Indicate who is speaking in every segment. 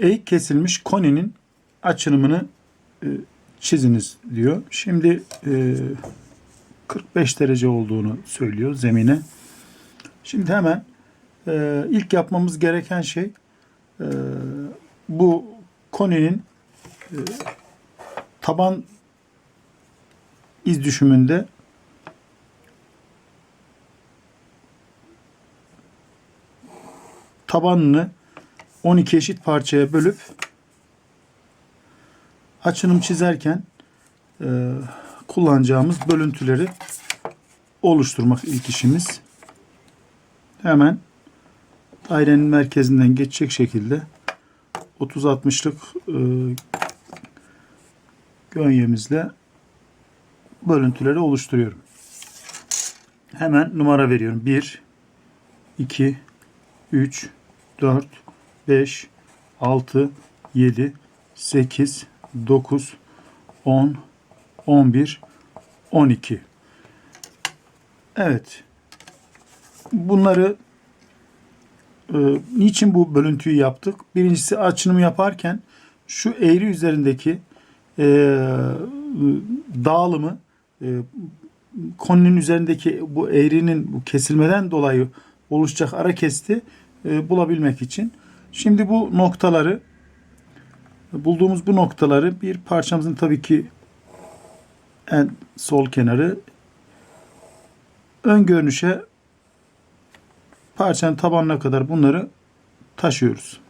Speaker 1: eğik kesilmiş koninin açılımını e, çiziniz diyor. Şimdi e, 45 derece olduğunu söylüyor zemine. Şimdi hemen e, ilk yapmamız gereken şey e, bu koninin e, taban iz düşümünde tabanını 12 eşit parçaya bölüp açınım çizerken e, kullanacağımız bölüntüleri oluşturmak ilk işimiz. Hemen dairenin merkezinden geçecek şekilde 30-60'lık e, gönyemizle bölüntüleri oluşturuyorum. Hemen numara veriyorum. 1 2 3 4 5 6 7 8 9 10 11 12 Evet. Bunları e, niçin bu bölüntüyü yaptık? Birincisi açınımı yaparken şu eğri üzerindeki e, dağılımı e, konunun üzerindeki bu eğrinin bu kesilmeden dolayı oluşacak ara kesti e, bulabilmek için. Şimdi bu noktaları bulduğumuz bu noktaları bir parçamızın tabii ki en sol kenarı ön görünüşe parçanın tabanına kadar bunları taşıyoruz.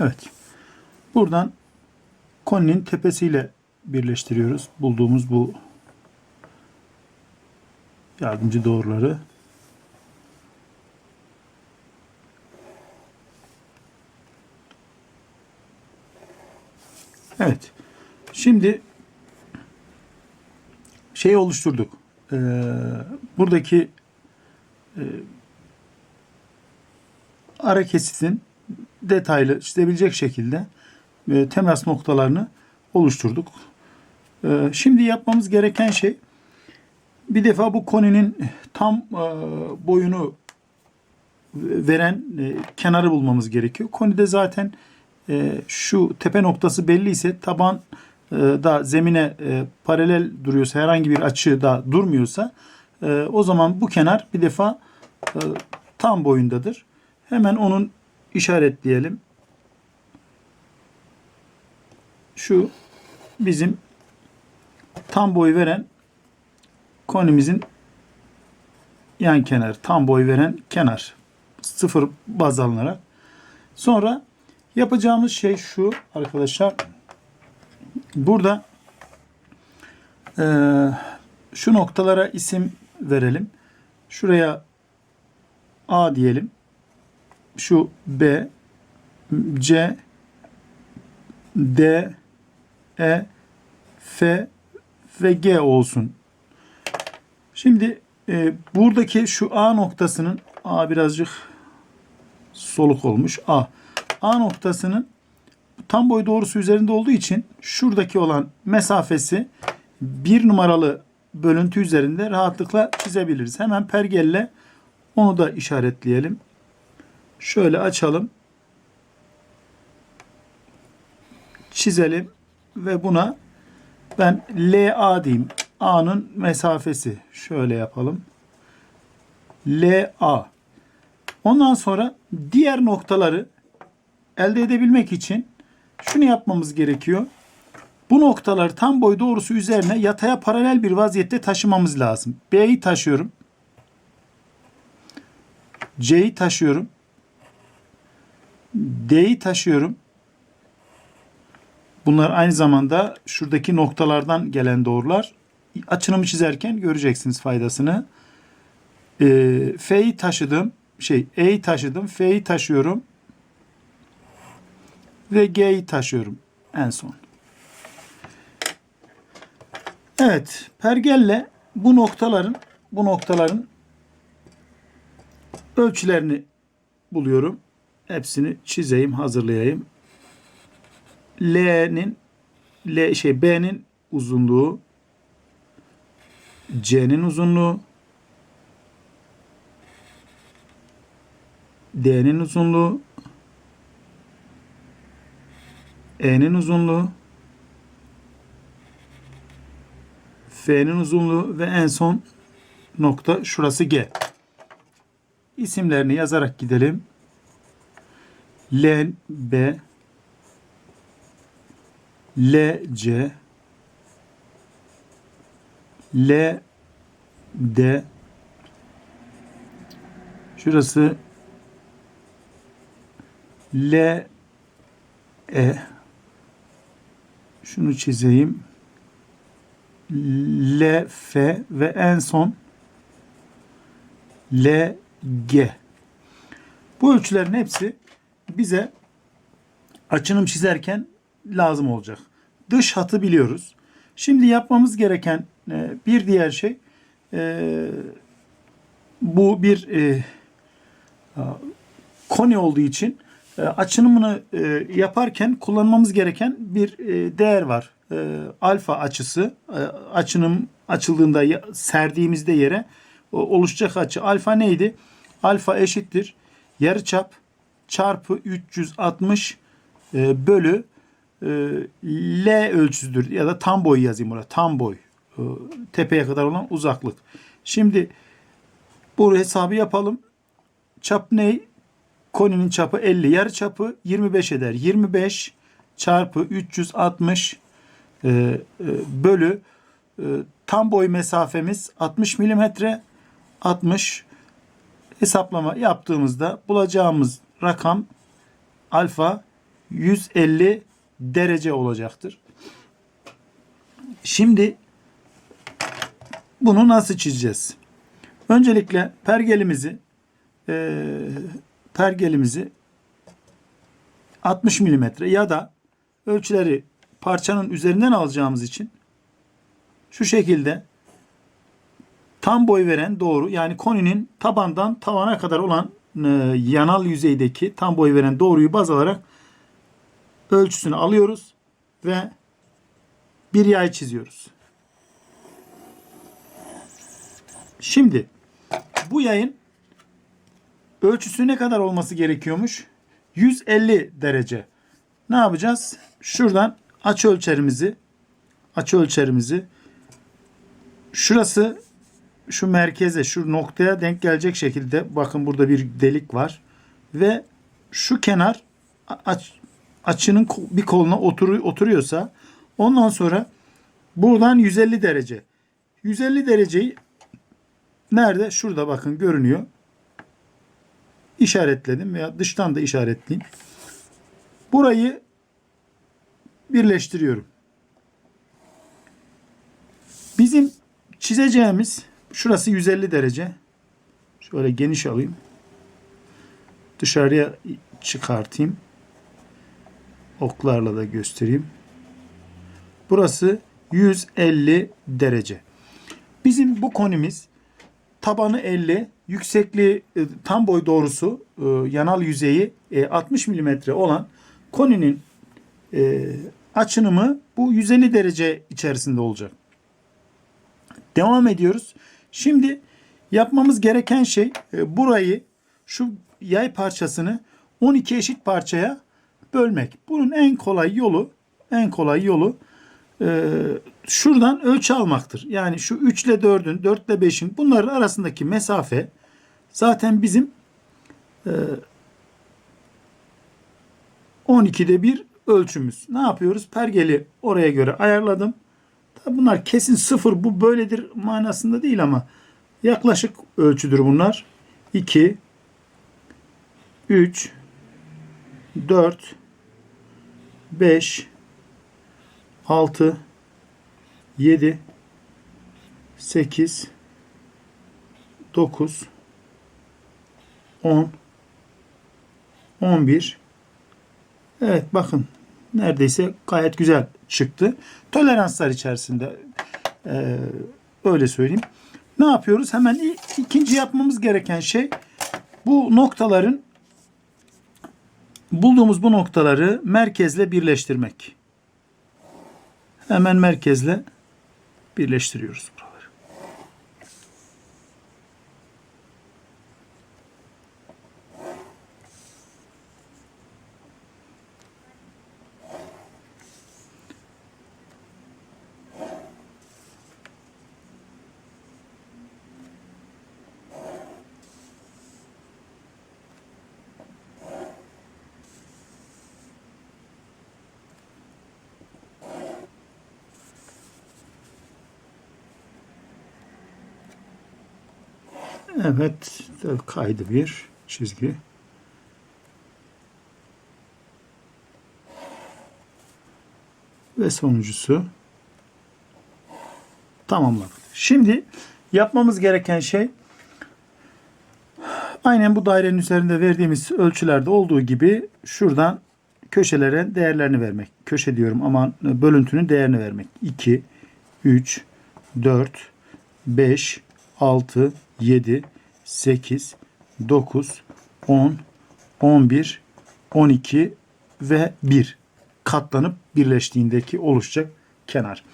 Speaker 1: Evet. Buradan koninin tepesiyle birleştiriyoruz. Bulduğumuz bu yardımcı doğruları. Evet. Şimdi şeyi oluşturduk. Ee, buradaki e, ara kesitin detaylı çizebilecek şekilde e, temas noktalarını oluşturduk. E, şimdi yapmamız gereken şey bir defa bu koninin tam e, boyunu veren e, kenarı bulmamız gerekiyor. Konide zaten e, şu tepe noktası belli ise taban da zemine paralel duruyorsa herhangi bir açı da durmuyorsa o zaman bu kenar bir defa tam boyundadır. Hemen onun işaretleyelim. Şu bizim tam boy veren konimizin yan kenar, tam boy veren kenar. Sıfır baz alınarak. Sonra yapacağımız şey şu arkadaşlar. Burada e, şu noktalara isim verelim. Şuraya A diyelim. Şu B, C, D, E, F ve G olsun. Şimdi e, buradaki şu A noktasının A birazcık soluk olmuş. A. A noktasının tam boy doğrusu üzerinde olduğu için şuradaki olan mesafesi bir numaralı bölüntü üzerinde rahatlıkla çizebiliriz. Hemen pergelle onu da işaretleyelim. Şöyle açalım. Çizelim ve buna ben LA diyeyim. A'nın mesafesi. Şöyle yapalım. LA. Ondan sonra diğer noktaları elde edebilmek için şunu yapmamız gerekiyor. Bu noktaları tam boy doğrusu üzerine yataya paralel bir vaziyette taşımamız lazım. B'yi taşıyorum. C'yi taşıyorum. D'yi taşıyorum. Bunlar aynı zamanda şuradaki noktalardan gelen doğrular. Açınımı çizerken göreceksiniz faydasını. Ee, F'yi taşıdım. Şey E'yi taşıdım. F'yi taşıyorum. Ve G'yi taşıyorum en son. Evet. Pergelle bu noktaların bu noktaların ölçülerini buluyorum. Hepsini çizeyim, hazırlayayım. L'nin L şey B'nin uzunluğu C'nin uzunluğu D'nin uzunluğu E'nin uzunluğu F'nin uzunluğu ve en son nokta şurası G. İsimlerini yazarak gidelim. L, B, L, C, L, D, şurası L, E, şunu çizeyim. L, F ve en son L, G. Bu ölçülerin hepsi bize açınım çizerken lazım olacak. Dış hatı biliyoruz. Şimdi yapmamız gereken e, bir diğer şey e, bu bir e, koni olduğu için e, açınımını e, yaparken kullanmamız gereken bir e, değer var. E, alfa açısı e, açınım açıldığında serdiğimizde yere oluşacak açı. Alfa neydi? Alfa eşittir yarıçap çarpı 360 e, bölü L ölçüsüdür ya da tam boy yazayım oraya. Tam boy. E, tepeye kadar olan uzaklık. Şimdi bu hesabı yapalım. Çap ne? Koninin çapı 50. Yarı çapı 25 eder. 25 çarpı 360 e, e, bölü e, tam boy mesafemiz 60 milimetre 60 hesaplama yaptığımızda bulacağımız rakam alfa 150 derece olacaktır. Şimdi bunu nasıl çizeceğiz? Öncelikle pergelimizi e, pergelimizi 60 milimetre ya da ölçüleri parçanın üzerinden alacağımız için şu şekilde tam boy veren doğru yani koninin tabandan tavana kadar olan e, yanal yüzeydeki tam boy veren doğruyu baz alarak ölçüsünü alıyoruz ve bir yay çiziyoruz. Şimdi bu yayın ölçüsü ne kadar olması gerekiyormuş? 150 derece. Ne yapacağız? Şuradan açı ölçerimizi açı ölçerimizi şurası şu merkeze, şu noktaya denk gelecek şekilde bakın burada bir delik var ve şu kenar aç, açının bir koluna oturu, oturuyorsa ondan sonra buradan 150 derece. 150 dereceyi nerede? Şurada bakın görünüyor. İşaretledim veya dıştan da işaretleyeyim. Burayı birleştiriyorum. Bizim çizeceğimiz şurası 150 derece. Şöyle geniş alayım. Dışarıya çıkartayım. Oklarla da göstereyim. Burası 150 derece. Bizim bu konimiz tabanı 50, yüksekliği e, tam boy doğrusu e, yanal yüzeyi e, 60 milimetre olan koninin e, açınımı bu 150 derece içerisinde olacak. Devam ediyoruz. Şimdi yapmamız gereken şey e, burayı şu yay parçasını 12 eşit parçaya bölmek. Bunun en kolay yolu en kolay yolu e, şuradan ölçü almaktır. Yani şu 3 ile 4'ün 4 ile 5'in bunların arasındaki mesafe zaten bizim e, 12'de bir ölçümüz. Ne yapıyoruz? Pergeli oraya göre ayarladım. Tabi bunlar kesin sıfır bu böyledir manasında değil ama yaklaşık ölçüdür bunlar. 2 3 4 5 6 7 8 9 10 11 Evet bakın neredeyse gayet güzel çıktı. Toleranslar içerisinde e, öyle söyleyeyim. Ne yapıyoruz? Hemen ikinci yapmamız gereken şey bu noktaların bulduğumuz bu noktaları merkezle birleştirmek. Hemen merkezle birleştiriyoruz Evet. Kaydı bir çizgi. Ve sonuncusu tamamladık. Şimdi yapmamız gereken şey aynen bu dairenin üzerinde verdiğimiz ölçülerde olduğu gibi şuradan köşelere değerlerini vermek. Köşe diyorum ama bölüntünün değerini vermek. 2, 3, 4, 5, 6, 7, 8, 9, 10, 11, 12 ve 1 katlanıp birleştiğindeki oluşacak kenar.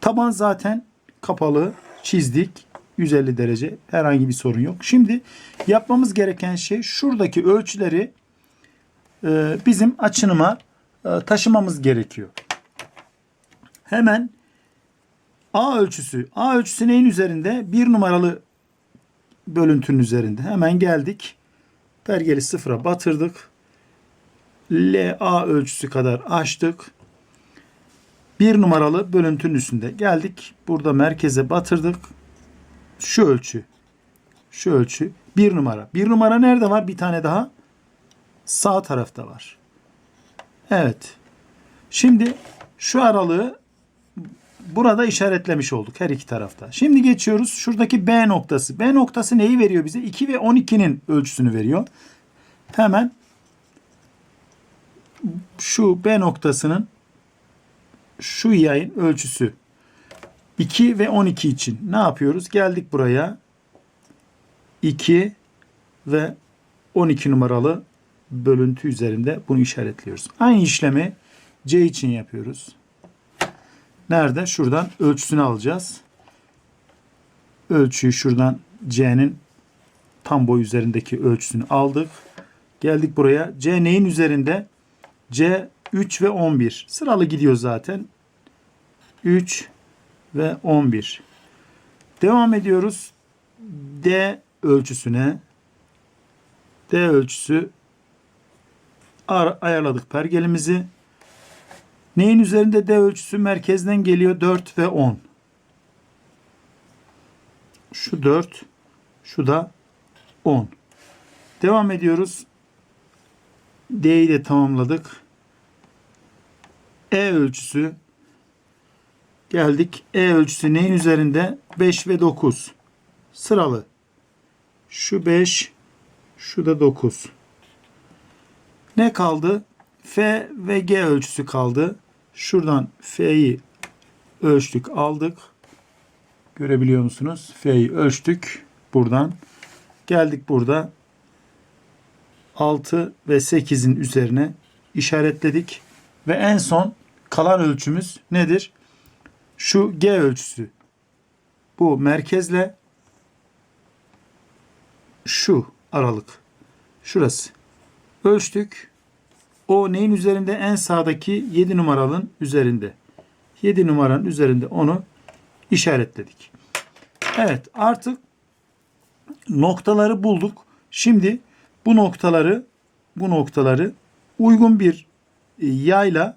Speaker 1: Taban zaten kapalı çizdik. 150 derece herhangi bir sorun yok. Şimdi yapmamız gereken şey şuradaki ölçüleri e, bizim açınıma e, taşımamız gerekiyor. Hemen A ölçüsü. A ölçüsü neyin üzerinde? Bir numaralı bölüntünün üzerinde. Hemen geldik. Pergeli sıfıra batırdık. LA ölçüsü kadar açtık. Bir numaralı bölüntünün üstünde. Geldik. Burada merkeze batırdık. Şu ölçü. Şu ölçü. Bir numara. Bir numara nerede var? Bir tane daha. Sağ tarafta var. Evet. Şimdi şu aralığı burada işaretlemiş olduk her iki tarafta. Şimdi geçiyoruz. Şuradaki B noktası. B noktası neyi veriyor bize? 2 ve 12'nin ölçüsünü veriyor. Hemen şu B noktasının şu yayın ölçüsü 2 ve 12 için ne yapıyoruz? Geldik buraya 2 ve 12 numaralı bölüntü üzerinde bunu işaretliyoruz. Aynı işlemi C için yapıyoruz. Nerede? Şuradan ölçüsünü alacağız. Ölçüyü şuradan C'nin tam boy üzerindeki ölçüsünü aldık. Geldik buraya. C neyin üzerinde? C 3 ve 11. Sıralı gidiyor zaten. 3 ve 11. Devam ediyoruz. D ölçüsüne. D ölçüsü ayarladık pergelimizi. Neyin üzerinde D ölçüsü merkezden geliyor 4 ve 10. Şu 4, şu da 10. Devam ediyoruz. D'yi de tamamladık. E ölçüsü geldik. E ölçüsü neyin üzerinde? 5 ve 9. Sıralı. Şu 5, şu da 9. Ne kaldı? F ve G ölçüsü kaldı. Şuradan F'yi ölçtük, aldık. Görebiliyor musunuz? F'yi ölçtük buradan. Geldik burada 6 ve 8'in üzerine işaretledik. Ve en son kalan ölçümüz nedir? Şu G ölçüsü. Bu merkezle şu aralık. Şurası. Ölçtük. O neyin üzerinde? En sağdaki 7 numaralın üzerinde. 7 numaranın üzerinde onu işaretledik. Evet artık noktaları bulduk. Şimdi bu noktaları bu noktaları uygun bir e, yayla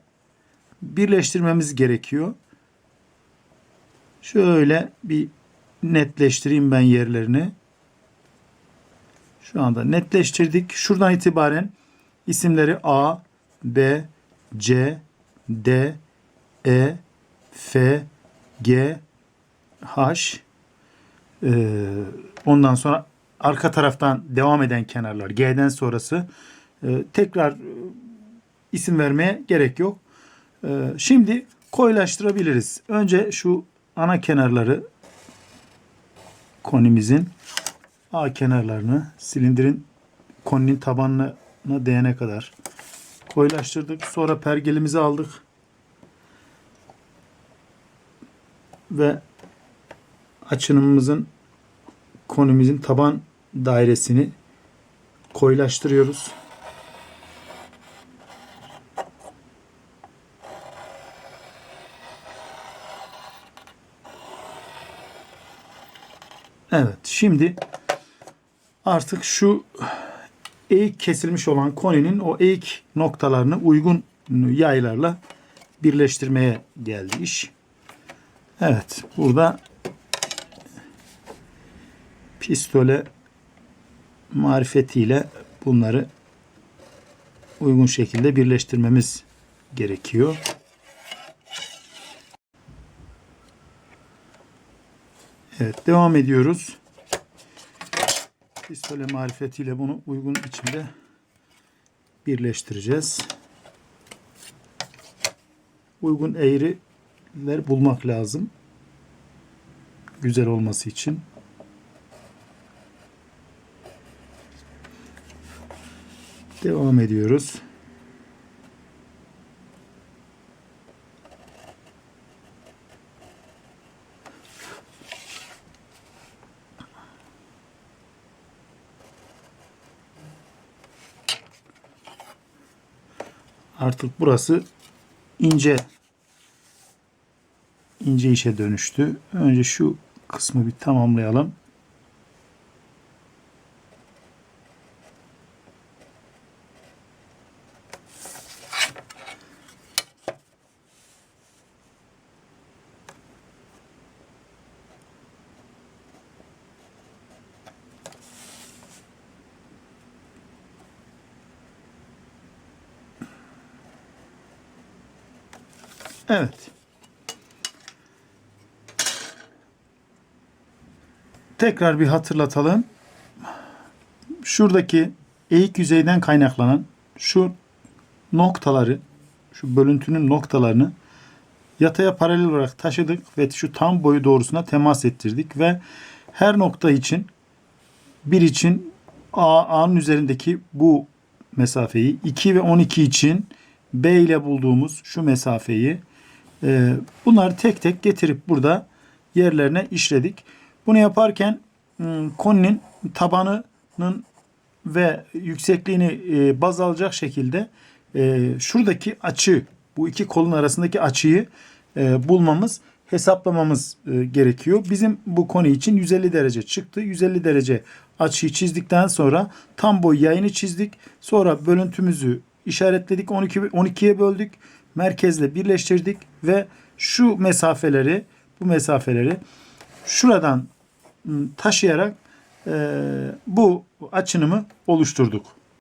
Speaker 1: birleştirmemiz gerekiyor. Şöyle bir netleştireyim ben yerlerini. Şu anda netleştirdik. Şuradan itibaren isimleri A, B, C, D, E, F, G, H. Ee, ondan sonra arka taraftan devam eden kenarlar G'den sonrası e, tekrar e, isim vermeye gerek yok. E, şimdi koyulaştırabiliriz. Önce şu ana kenarları konimizin A kenarlarını silindirin koninin tabanına değene kadar koyulaştırdık. Sonra pergelimizi aldık. Ve açınımımızın konumuzun taban dairesini koyulaştırıyoruz. Evet şimdi artık şu eğik kesilmiş olan koninin o eğik noktalarını uygun yaylarla birleştirmeye geldi iş. Evet burada pistole marifetiyle bunları uygun şekilde birleştirmemiz gerekiyor. Evet devam ediyoruz. Pistole marifetiyle bunu uygun biçimde birleştireceğiz. Uygun eğriler bulmak lazım. Güzel olması için. Devam ediyoruz. Artık burası ince ince işe dönüştü. Önce şu kısmı bir tamamlayalım. Evet. Tekrar bir hatırlatalım. Şuradaki eğik yüzeyden kaynaklanan şu noktaları, şu bölüntünün noktalarını yataya paralel olarak taşıdık ve şu tam boyu doğrusuna temas ettirdik ve her nokta için bir için A, A'nın üzerindeki bu mesafeyi 2 ve 12 için B ile bulduğumuz şu mesafeyi e, bunları tek tek getirip burada yerlerine işledik. Bunu yaparken hmm, koninin tabanının ve yüksekliğini e, baz alacak şekilde e, şuradaki açı bu iki kolun arasındaki açıyı bulmamız hesaplamamız gerekiyor. Bizim bu konu için 150 derece çıktı. 150 derece açıyı çizdikten sonra tam boy yayını çizdik. Sonra bölüntümüzü işaretledik. 12 12'ye böldük. Merkezle birleştirdik ve şu mesafeleri bu mesafeleri şuradan taşıyarak e, bu açınımı oluşturduk.